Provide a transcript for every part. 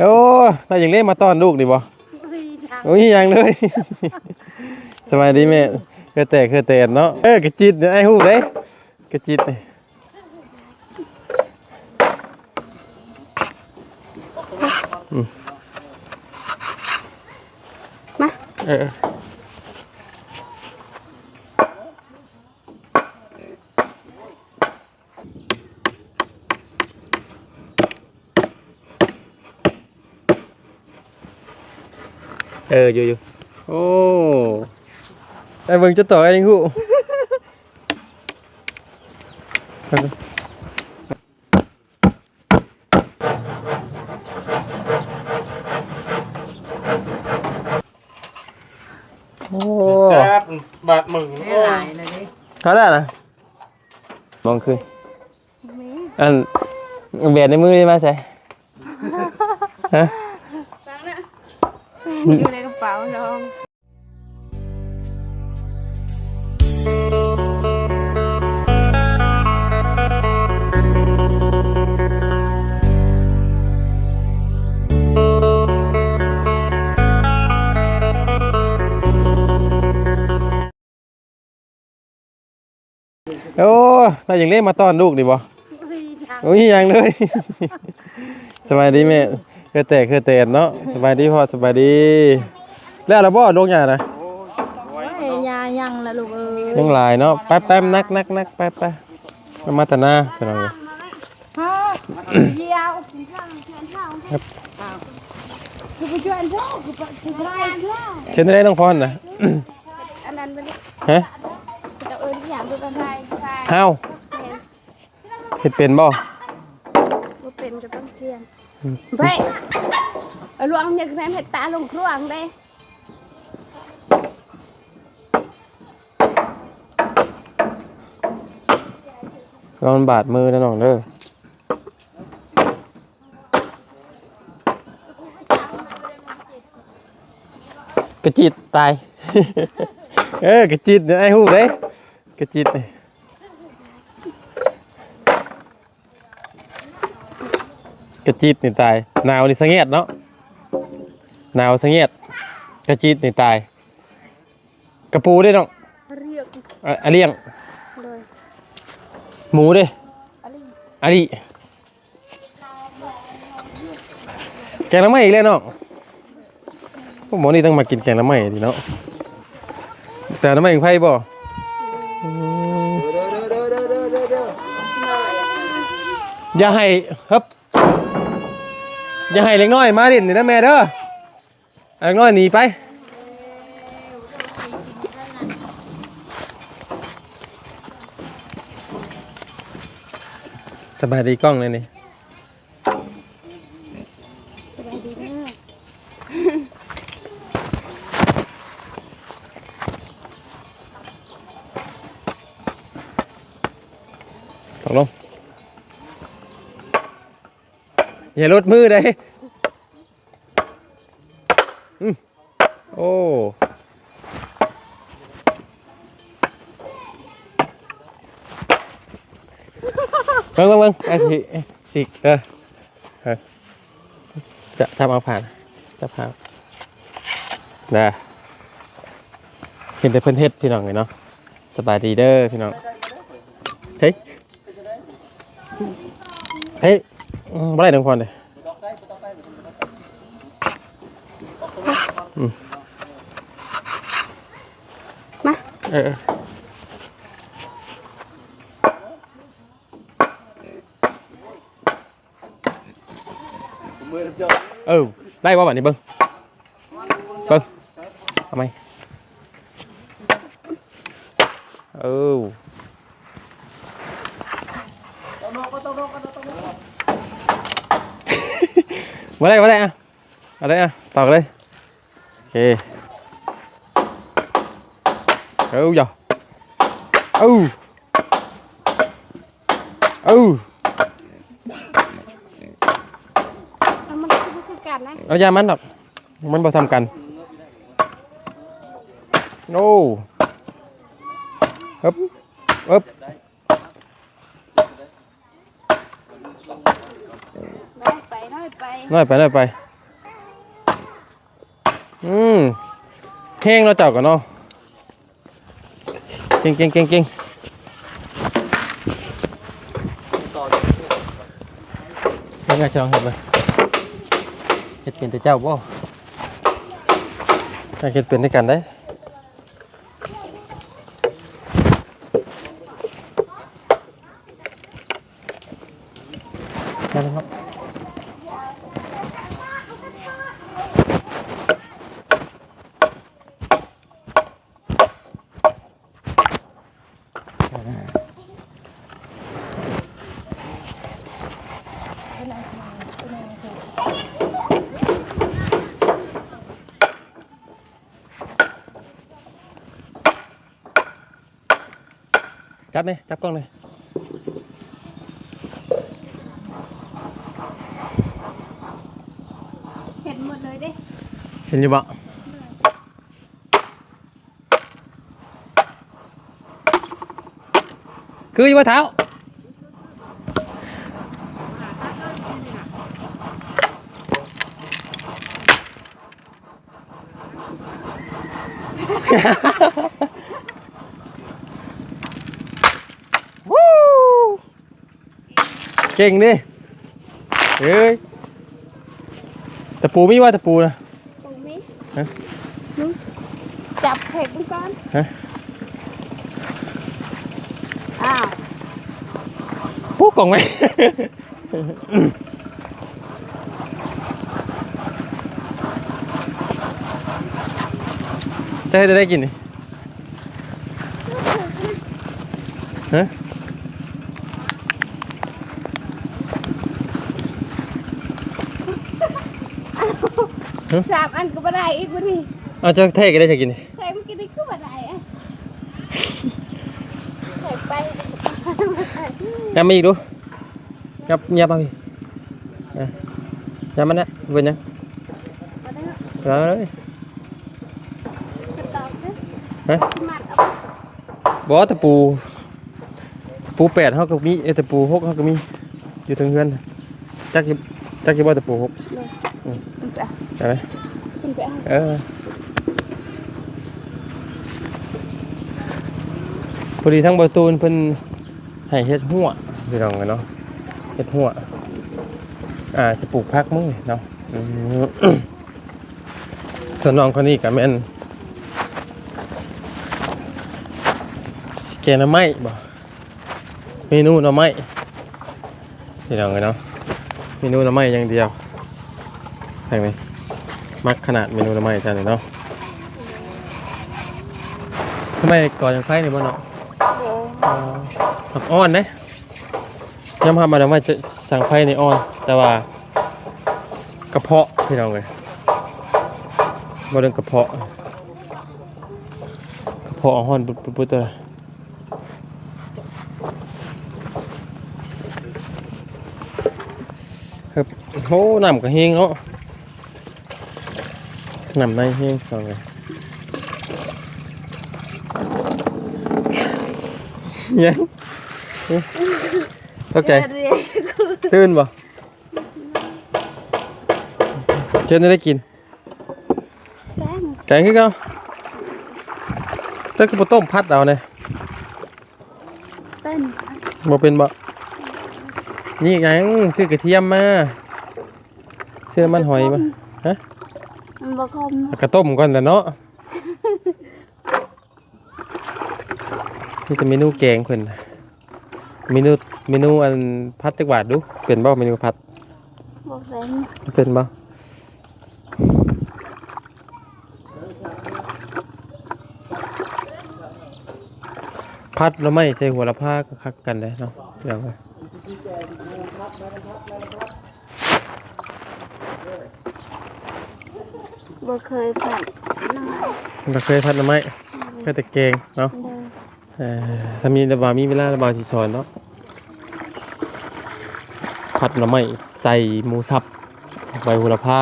โอ้ถ้าอย่างเล่นมาต้อนลูกดิบ่ดีจังโอ้ยยังเลย สบายดีแม่เคยแต่เคยแต่เนาะ เออกระจิตเนี่ยไอ้หูเด้กระจิตนี่มา เออ อออยู่อยู่โอ้ไอ้เบิ่งจะต่อไอ้ยังหูโอ้จับบาดมึงไม่หลายเลยดิเขาได้นะมองขึ้นอันเบียดในมือใช่ไหมใส่ฮะฟังนะอยู่ในกระ เป๋าน้องโอ้ถ้าอย่างเล่นมาต้อนลูกดิบ่ดีจังโอ้ยยังเลย สบายดีแม่เคยแต่เคยแต่เนาะ สบายดีพ่อสบายดี แล้วเราบ่ลงใหญ่นะโอ้ยยายังละลูกเอ้ยยังหลายเนาะแป๊บแป๊บนักนักนักแป๊บแป๊บมามาแต่หน้าเป็นไงฮะเยี่ยวกินข้าวเชิญข้าวอ้าวคือไปชวนพ่อคือไปคือไปพ่อเช่นได้น้องพรนะอันนั้นเป็นฮะจะเอิญอย่างเป็นไทยไทยห้าวเห็ดเป็นบ่บ่เป็นก็ต้องเทียนเฮ้ยเอาลวงเนี่ยคือแม่เห็ดตาลงครวงเด้ ลองบาดมือนะน้องเด้อกระจิตตาย เออกระจิตเนี่ยไอ้หูเด้กระจิตนี่กระจิตนี่ตายหนาวนี่สะเงียดเนาะหนาวสะเงียดกระจิตนี่ตาย กระปูได้น้องเรียกอะอะเลี้ยงเลย หมูเด้อะไรอะดิแกงน้ำไหม้อีกแล้วเนาะพวกหมอนี่ต้องมากินแกงน้ำไหม้ดิเนาะแต่น้ำไหม้ยังไพ่บ่อืมอย่าให้ครับอย่าให้เล็กน้อยมาดินี่นะแม่เด้อเอาเล็กน้อยหนีไป บายดีกล้องเลยนี่สบายดีเด้อตกลงอย่าลดมือเลยโอ้ เบิ่งเบิ่งเบิ่งไอ้สิสิเออเออจะทำเอาผ่านจะผ่านนะเห็นแต่เพิ่นเฮ็ดพี่น้องเลยเนาะสบายดีเด้อพี่น้องเฮ้ยเฮ้ยอืมบ่ได้ทั้งคนเลยอืมมาเออเออเออ ได้ว่าแบบนี้เบิ้งเบิ้งทำไมเออมาได้มาได้อะมาได้อะตอกเลยโอเคเอาจ้ะเอาเอา เอามันคือคือกันนะ เอายามันหรอกมันผสมกัน โอ้ฮึบฮึบได้ไปน้อยไปน้อยไปน้อยไป อืมแห้งเราะเจ้ากันเนาะเก่งเก่งเก่งเก่งยังไงจะลองเห็ดเลย เฮ็ดเป็นแต่เจ้าบ่ถ้าเฮ็ดเป็นด้วยกันได้แล้วครับ จับเลยจับกล้องเลย เห็นหมดเลยเด้ เห็ นอยู่บ่คืออยู่ว่าเท้าวู้เก่งดิเฮ้ยตะปูไม่ว่าตะปูนะ ฮะหนูจับเผ็ดมันก่อนฮะอ้าว Hú còn mày Chơi tới đây kìa này Hả? สามอันก็บ่ได้อีกบ่นี่ À cho thay cái đây chơi kìa này ใส่เมื่อกี้นี่ก็บ่ได้อะใส่ไป Nhắm đi luôn Nhắm, nhắm bao gì à. Nhắm anh á, vừa nhắm บ่ได้ Đó đấy กระตอกเด้อ Hả? มัดเอา bó tập pù tập pù pẹt họ có mi ê, tập pù hốc họ có mi chưa thường hơn chắc cái chắc cái bó tập pù hốc ขึ้น ไปเอา đấy ขึ้นไปเอา ờ พอดีทั้งประตูนเพิ่นให้เฮ็ดหัวพี่น้องกันเนาะเฮ็ดหัวอ่าสิปลูกพักมึงนี่เนาะอืมส่วนน้องคนนี้ก็แม่นสิแกงหน่อไม้บ่เมนูหน่อไม้พี่น้องกันเนาะเมนูหน่อไม้อย่างเดียว แพงไหมมักขนาดเมนูหน่อไม้จังเลยเนาะทำไมก่อนยังไฟนี่บ่เนาะผักอ่อนเด้ย้ำพามาแล้วว่าจะสั่งไฟในอ่อน แต่ว่ากระเพาะพี่น้องเลยบ่เรื่องกระเพาะ กระเพาะอ่อนปุ๊บปุ๊บปุ๊บตัวละครับโหน้ำก็เฮงเนาะ น้ำในเฮงพี่น้องเลยยังตกใจเรียนตื่นบ่เจนได้กินแป้งแกงคือเก่าแต่คือบ่ต้มพัดเอาเนี่ยเป็นบ่เป็นบ่นี่ไงซื้อกระเทียมมาซื้อน้ำมันหอยมามัน บ่คมแล้วก็ต้มก่อนแต่เนาะนี่จะเมนูแกงเพิ่นเมนูเมนูอันพัดจักบาทดูเป็นบ่เมนูพัดบ่เป็นเป็นบ่พัดแล้วไม่ใส่หัวละผ้าก็คักกันเลยเนาะเดี๋ยวไป บ่เคยผ่านน้อยมันก็เคยพัดแล้วไม่แค่แต่เกงเนาะเด้อเอ่อถ้ามีระบามีเวลาระบาสิสอนเนาะพัดแล้วไม่ใส่หมูสับใบหัวละผ้า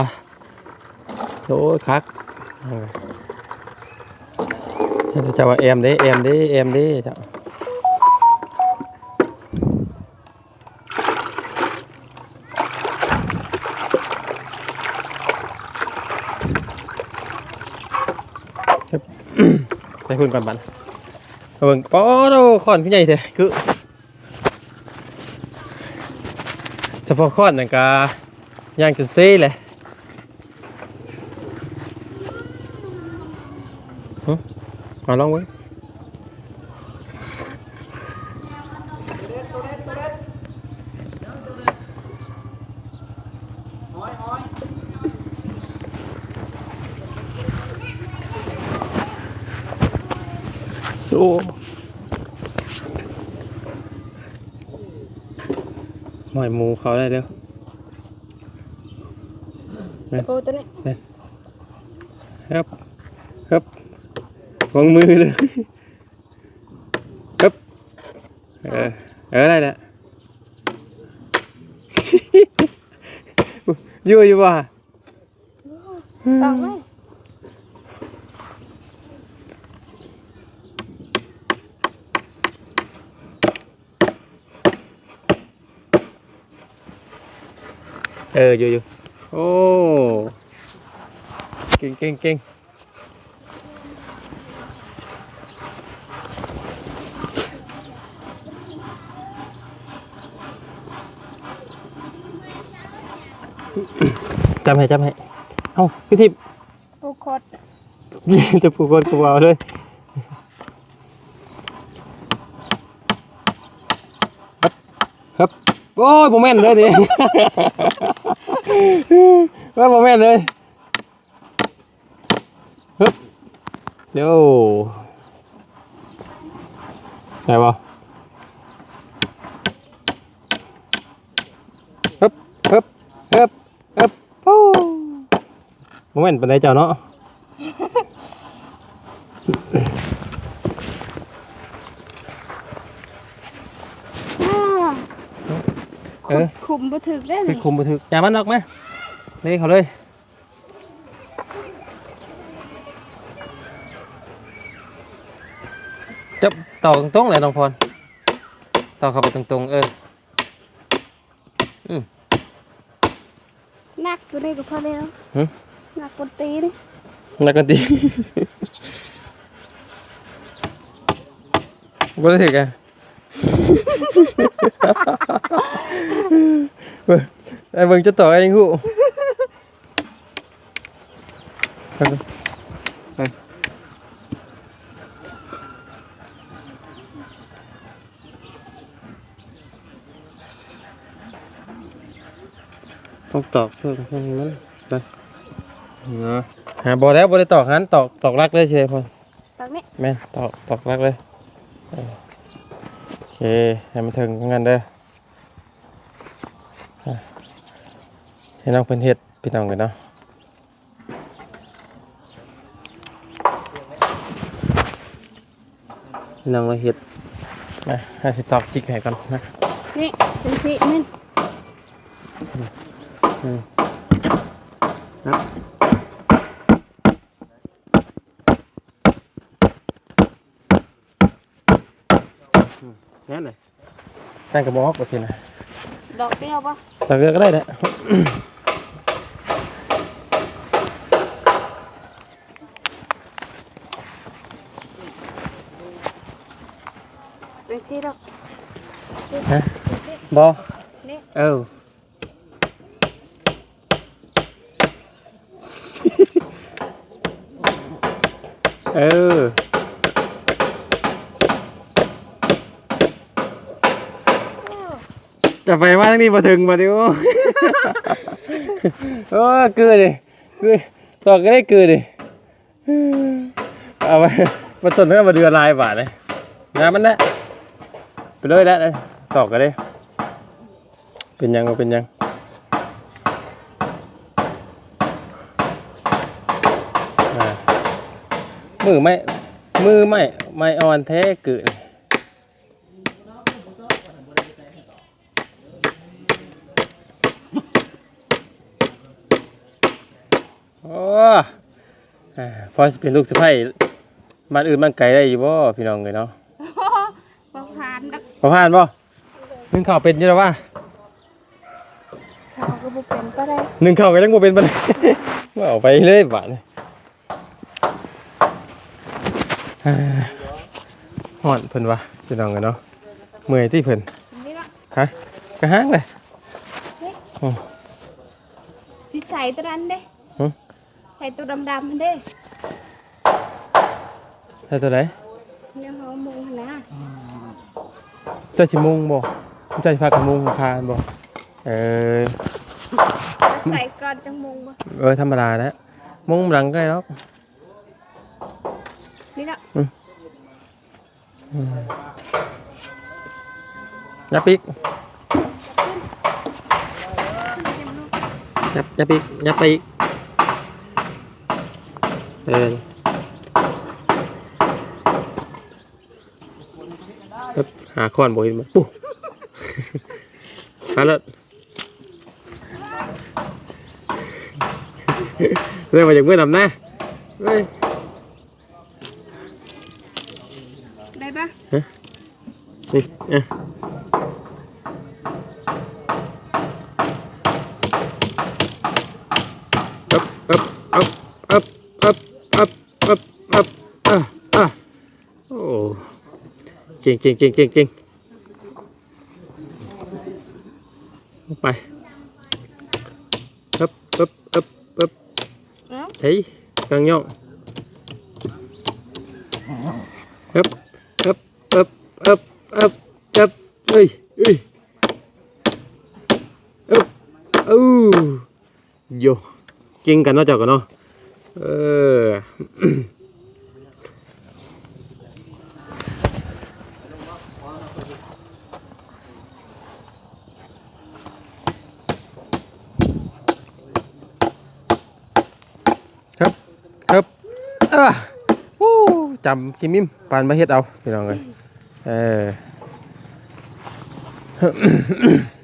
โอ้ยคักเอาจะจะว่าแอมเด้แอมเด้แอมเด้จ้ะ พิ่นก่อนบันเอาเบิ่งปอโตคอนขึ้นใหญ่เถอะคือสะพอขอนนั่นก็ย่างจนเซ่เลยหึเอาลองไว้ ยโอ้หอยหมูเขาได้เด้อโอ้ตัวนี้ครับครับวางมือเลยครับเออเออได้แล้วอยู่อยู่ว่ะตองไหม เอออยู่อยู่โอ้เก่งเก่งเก่งจำให้จำให้เอ้าพี่ทิพย์ปูโคตรยี่แต่ผู้คนกูเอาเลยครับครับ โอ้ยโมเมนต์เลยดิว่าโมเมนต์เลยฮึบเดี๋ยวได้ปะฮึบฮึบฮึบฮึบปู้โมเมนต์เป็นไรเจ้าเนาะ อ้า เออ คุมบ่ถึกได้คือนี่คุมบันทึกอย่ามันออกไหมนี่เขาเลยจะต่อตรงๆเลยน้องพรต่อเข้าไปตรงๆ เออ หนักตัวนี้ก็พอแล้วหึ หนักกว่าตีนี่นักกันตีบ่ได้ถึกอะเบิ่ง ไอ้เบิ่งจะต่อเองหูไปไปต้องตอกช่วยกันนั้นไปนะหาบอแล้วบอได้ตอกหันตอกตอกรักเลยเชยพอตรงนี้แม่นตอกตอกรักเลยเออโอเค ให้มันถึงงั้นเด้ออะให้น้องเพิ่นเฮ็ดพี่น้องกันเนาะน้องเราเฮ็ดมาให้สิตอกจิกให้ก่อนนะนี่จังสินั่นอืมแน่นเลย ตั้งกระบอกก็สินะดอกเดียวปะตักเรือก็ได้แหละจังสิดอกฮะบอนี่เออเออ จะไปมาทั้งนี้มาถึงมาดิโอโอ้เกือดิเกือตอกก็ได้เกือดิเอาไปมาสนเพื่อมาเดือลายบาทเลยงานมันนะไปเลยได้เลยตอกก็ได้ เป็นยังก็เป็นยังมือไม่มือไม่ไม่อ่อนแท้เกินโอ้อ่า พอสิเป็นลูกสะใภ้มันอื่นมันไกลได้อยู่บ่พี่น้องเลยเนาะบ่ผ่านดอกพอผ่านบ่นึ่งข้าวเป็นอยังไงวะเขาก็บ่เป็นก็ได้หนึ่งข้าวก็ยังบ่เป็นปานใดว่าเอาไปเลยบาดนี่อ่าฮ้อนเพิ่นว่าพี่น้องกันเนาะเมื่อยที่เพิ่นนี่ละฮะกระห้างเลยที่ใส่ตัวนั้นเด้หึ ใส่ตัวดำๆมันเด้ใช่ตัวไหนเนี่ยเขามุงหั่นนะเจ้าสิมุงบ่เจ้าสิพากันมุงคานบ่เออใส่ก่อนจังมุงบ่เออธรรมดานะมุงหลังใกล้แล้วนี่ละยับปีกยับยับปีกยับไปอีก เออเอิบหาค้อนบ่เห็นบ่ปุ๊หาแล้วเรื่องมาจากเมื่อนำหน้าเฮ้ยได้ปะนี่อะ จริงจริงจริงจริงจริงไปอึบอึบอึบอึบเฮ้ยกลางย่องอึบอึบอึบอึบอึบอึบเอ้ยเอ้ยอึบอู้โยกิงกันเนาะเจ้ากันเนาะเออ เอะวู้จำกิมิมปานมาเฮ็ดเอาพี่น้องเลยเออ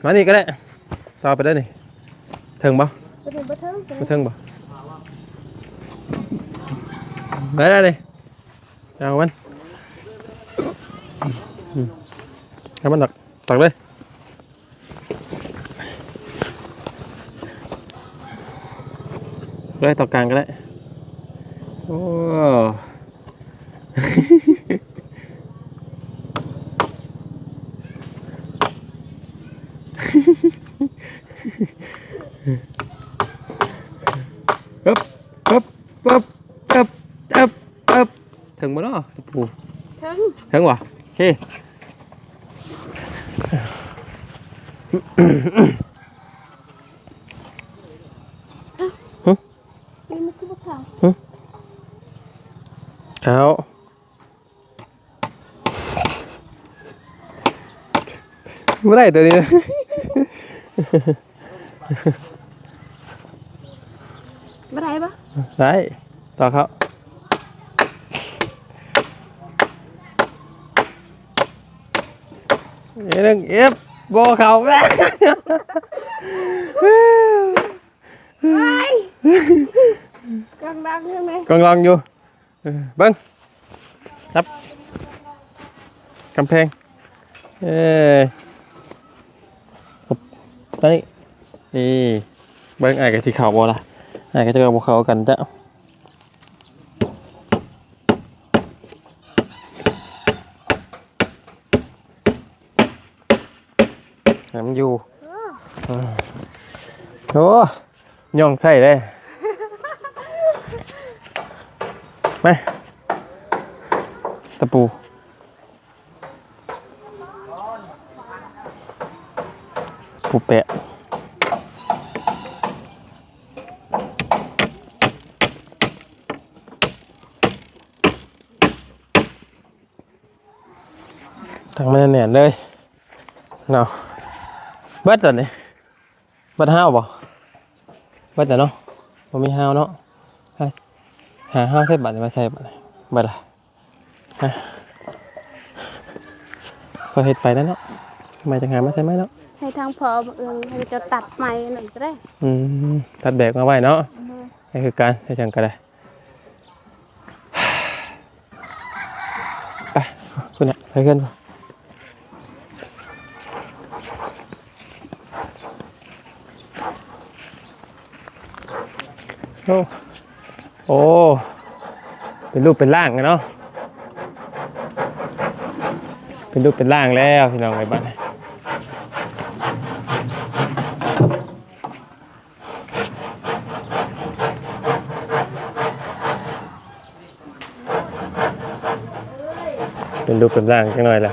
มานี่ก็ได้ต่อไปได้นี่เถึงบ่ไปถึงบ่เทิงบ่เถึงบ่ได้ได้เลยเอามันเอามันตักตักเลยเลยต่อกลางก็ได้ โอ้ ปึ๊บปึ๊บปึ๊บปึ๊บปึ๊บปึ๊บถึงมาเนาะปูถึงถึงวะโอเค บ่ได้ตัวนี้ บ่ได้ปะได้ต่อเขาเอ็นเอฟโบเขาแล้วกังดังยังไง con lon vô Ừ, vâng đắp cam phen Ê. ตอนนี้นี่เบิ้งไอ้ายกับสีขาวบ่ล่ะไอ้ายก็จะกับเขากันจ้ะให้มันอยู่เออโอ้ย่องใส่เลยมาตะปู ปูแปะทางมันแน่นเลยเนาะเบิดตัวนี้เบิดห้าวบ่เบิดแต่เนาะบ่มีห้าวเนาะหาห้าใส่บัตรมาใส่บัตรบัตรละฮะพอเฮ็ดไปแล้วเนาะทำไมจะหามาใส่ไหมเนาะ ให้ทางพอเออให้จะตัดไม้หน่อยก็ได้อืมตัดแบกมาไว้เนาะนี่คือการให้จังก็ได้ไปคุณเนี่ยไปขึ้นโอ้โอ้ เป็นรูปเป็นร่างกันเนาะ เป็นรูปเป็นร่างแล้วพี่น้องไอ้บ้าน รูปเป็นร่างจังหน่อยละ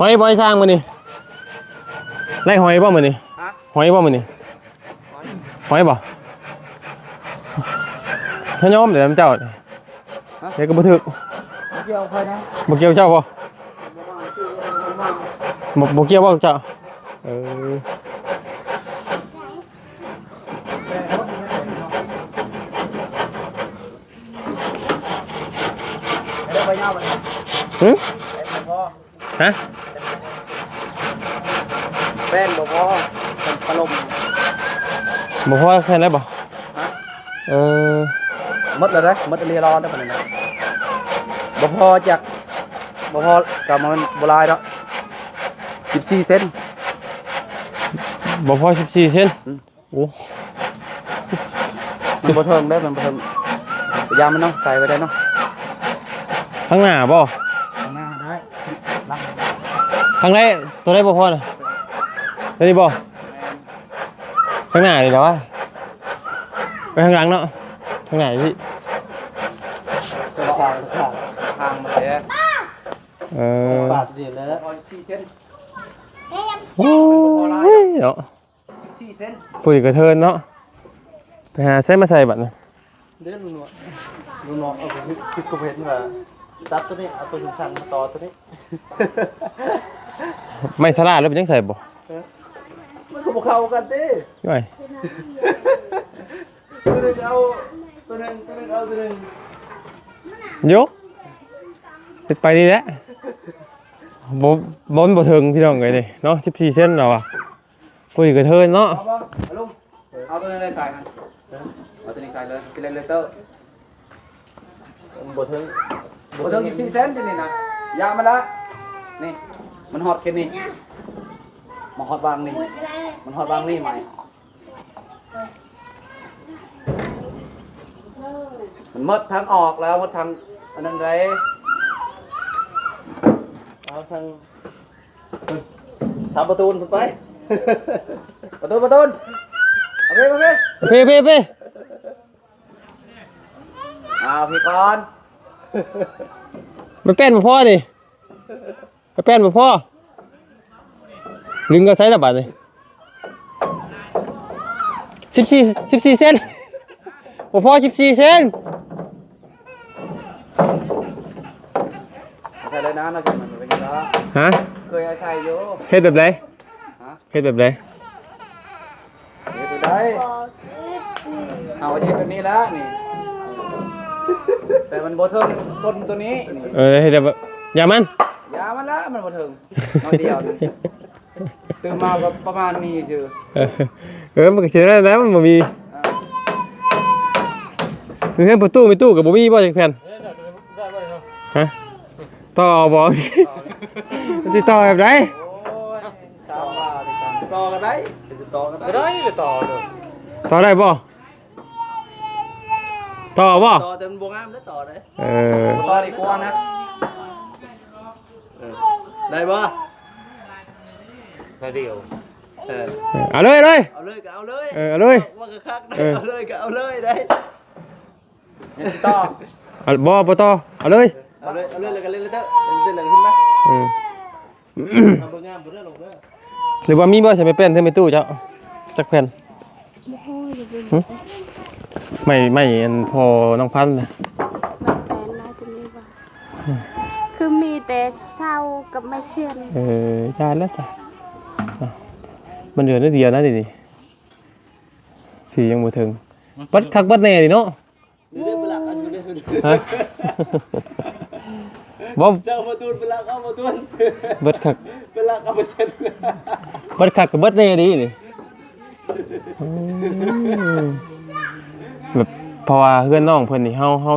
หอยบอยสร้างมานี่ไล่หอยบ่มานี่ฮะหอยบ่มานี่หอยบ่ถ้าย้อมเดี๋ยวน้ำเจ้าเดี๋ยวก็บ่ถึกเกี่ยวใครนะบ่เกี่ยวเจ้าบ่บ่บ่เกี่ยวบ่เจ้าเออเดี๋ยวไปเงาไปหึพอฮะแป้นบ่พอเป็นปลมบ่พอแค่นั้นบ่ฮะเออมดเลยนะมดเรียร้อนได้ปะเนี่ย บ่พอจากบ่พอกับมันโบราณเนาะ14เซนบ่พอ14เซนอืมโอ้มันบ่เทิงได้มันบ่เทิงพยายามมันเนาะใส่ไว้ได้เนาะข้างหน้าบ่ข้างหน้าได้ลังข้างในตัวได้บ่พอน่ะตัวนี้บ่ข้างหน้านี่แหละวะไปข้างหลังเนาะข้างหน้าสิ ตัวทางทางทางมันแหละ เออบาทเดียวแล้ว14เซนโอ้ยเนาะ14เซนปุ๋ยกระเทินเนาะไปหาใช้มาใส่บัดน่ะเด้อลุงหนวดลุงหนวดเอาไปคิดกูเห็นว่าตัดตัวนี้เอาตัวชันๆมาต่อตัวนี้ ไม่สลาดแล้วเป็นจังใส่บ่มันก็บอกเข้ากันติย่อยตัวหนึงเอาตัวหนึงตัวหนึงเอาตัวหนึงยก ติดไปนี่แหละบ่บ่มันบ่ถึงพี่น้องเอ้ยนี่เนาะ14เซนเนาะว่ะปุ๋ยกระเทินเนาะเอาป่ะเอาลุงเอาตัวนี้เลยใส่มันเอาตัวนี้ใส่เลยสิเลนเลเตอร์บ่ถึงบ่ถึง14เซนตัวนี้นะยามาละนี่มันฮอตแค่นี้มันฮอตบางนี่มันฮอตบางนี่ไหมมันหมดทางออกแล้วหมดทางอันนั้นไร เอาทางทำประตูนขึ้นไป ประตูประตูเอาไปเอาไปเพ่เพ่เพ่เอาพี่ก่อนมันเป็นบ่พอนี่มันเป็นบ่พอลึงก็ใช้ละบาทนี่14 14เซนบ่พอ14เซนใส่เลยนะเราจะมันเป็นยังไง ฮะเคยเอาใส่อยู่เฮ็ดแบบไหนฮะเฮ็ดแบบไหนเดี๋ยวไปได้เอาที่ตัวนี้แล้วนี่ แต่มันบ่เทิงชนตัวนี้นี่เออเฮ็ดแบบอย่ามันยามันละมันบ่เทิงน้อยเดียวนึงตื่นมาก็ประมาณนี้ชื่อเออเออมันก็สิได้แล้วมันบ่มีอ่าเฮือนประตูมีตู้ก็บ่มีบ่จักแผ่นฮะ ต่อบ่มันสิต่อแบบไหนโอ้ยสาวว่าดิจังต่อกันได้จะต่อกันได้ได้หรือต่อเด้อต่อได้บ่ต่อบ่ต่อแต่มันบ่งามได้ต่อได้เออต่อดีกว่านะได้บ่ได้เดียวเออเอาเลยเลยเอาเลยก็เอาเลยเออเอาเลยว่าก็คักได้เออเอาเลยก็เอาเลยได้ยังสิต่อเอาบ่บ่ต่อเอาเลย เอาเลยเอาเลยแล้วก็เล่นเลยเด้อเล่นเลยขึ้นมาอืมทำบ่งามบ่ได้ลงเด้อหรือว่ามีบ่ใช่ไม่เป็นเท่าไม่ตู้เจ้าจักแผ่นหึไม่ไม่อันพอน้องพันธุ์น่ะมันแปลนอะไรตรงนี้วะคือมีแต่เศร้ากับไม่เชื่อนเออยานแล้วจ้ะอะมันเหลือนิดเดียวนะดิดิสียังบ่ถึงบัดคักบัดแน่ดิเนาะ อยู่ได้เวลาอันอยู่ได้ฮะ บ่เจ้าประตูนเวลาเข้าประตูนเบิดคักเวลาเข้าไปเซ็นเบิดคักกับเบิดแน่ดินี่อืมแบบเพราะว่าเพื่อนน้องเพิ่นนี่เฮาเฮา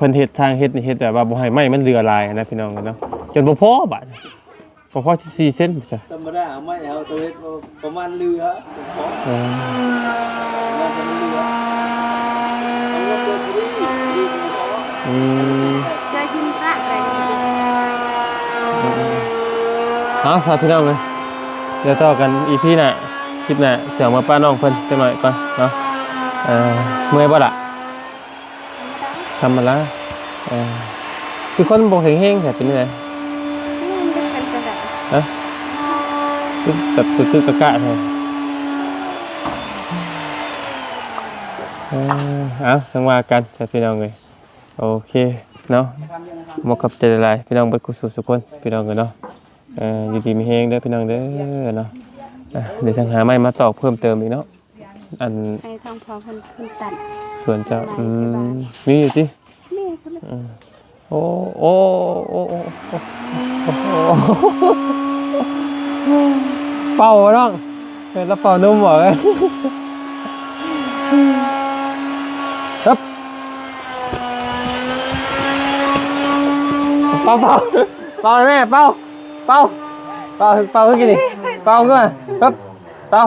พิ่นเฮ็ดทางเฮ็ดนี่เฮ็ดแบบว่าบ่ให้ไม้มันเรือลายนะพี่น้องกันเนาะจนบ่พอบาดบ่พอ14เซนจ้ะธรรมดาไม่เอาตัวเล็กประมาณเรือขอเออ เอาครับพี่น้องเลยเดี๋ยวต่อกัน EP หน้าคลิปหน้าเสียงมาป้าน้องเพิ่นจังหน่อยก่อนเนาะเออเมื่อยบ่ล่ะทำมาละเออคือคนบ่แข็งแรงแต่เป็นไงนี่มันจะเป็นกระดาษฮะคือแบบคือคือกะกะแท้เออเอาจังว่ากันจ้ะพี่น้องเลยโอเคเนาะหมกกับใจละลายพี่น้องเบิดกุศลทุกคนพี่น้องกันเนาะ เอออยู่ดีมีแฮงเด้อพี่น้องเด้อเนาะอะเดี๋ยวทางหาไม้มาตอกเพิ่มเติมอีกเนาะอันให้ทองพอคนคนตัดส่วนเจ้าอืมมีอยู่สินี่คนละโอ้โอ้โอ้โอ้โอ้โอ้เป่าน้องเห็นแล้วเป่านุ่มบ่เลยครับเป่าเป่าเป่าแม่เป่า เป่าเป่าเป่าขึ้นกินดิเป่าขึ้นมาครับเป่า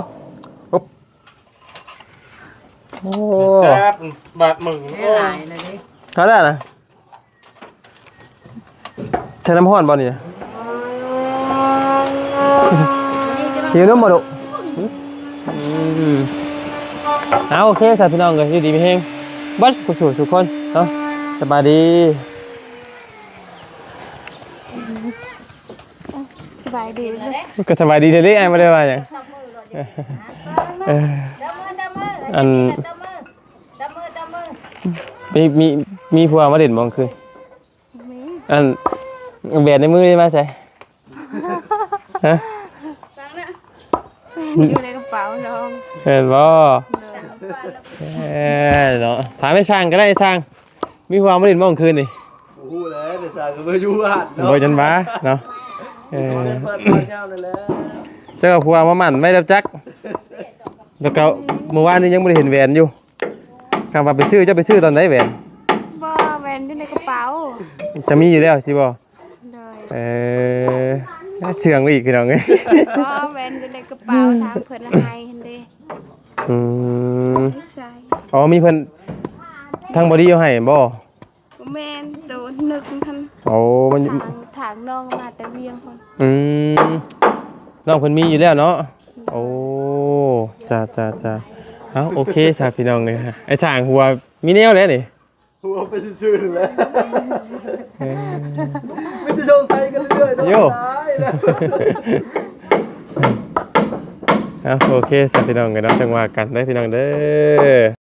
ปุ๊บโอ้จัดบาดมึงเขาได้นะใช้น้ำห้อนบ่นี่นะหิวน้ำบ่ดุอืมเอาโอเคครับพี่น้องกันอยู่ดีมีแฮงบัดกูสู่ทุกคนเนาะสบายดี สบาย ดีเลยก็สบายดีเด้อไอ้ไม่ได้ว่าหยังเอออันมีมีมีผัวมาเด่นมองคือมีอันแบนในมือได้มาใส่ฮะอยู่ในกระเป๋าน้องเห็นบ่เอ้ยเนาะถามไม่ช่างก็ได้ช่าง มีความมาเด่นมองคืนนี่โอ้โหเลยเดี๋ยวสายก็ไปอยู่อะบ่จันบ้าเนาะ เออเปิดเปิดเจ้าเลยแหละเจ้าผัวมาหมั่นไม่รับจักแล้วก็เมื่อวานนี้ยังไม่ได้เห็นแหวนอยู่คำว่าไปซื้อเจ้าไปซื้อตอนไหนแหวน บ่แหวนอยู่ในกระเป๋าจะมีอยู่แล้วสิบ่เลยเออเชื่องไปอีกพี่น้องเอ้ยบ่แหวนอยู่ในกระเป๋าถามเพิ่นให้เห็นเด้อืมไม่ใช่อ๋อมีเพิ่นทางบอดี้เอาให้บ่บ่แม่นโดนนึกทันโอ้มัน ทางทางน้องมาแต่เวียงคน อืมน้องเพิ่นมีอยู่แล้วเนาะโอ้จ้าจ้าจ้าเอาโอเคสาพี่น้องเลยฮะไอ้ทางหัวมีแนวแล้วนี่หัวไปซื่อๆเลยไม่จะชงใส่กันเรื่อยๆต้องโย่ตายแล้วเอาโอเคสาพี่น้องกันเนาะจังว่ากันได้อพี่น้องเด้อ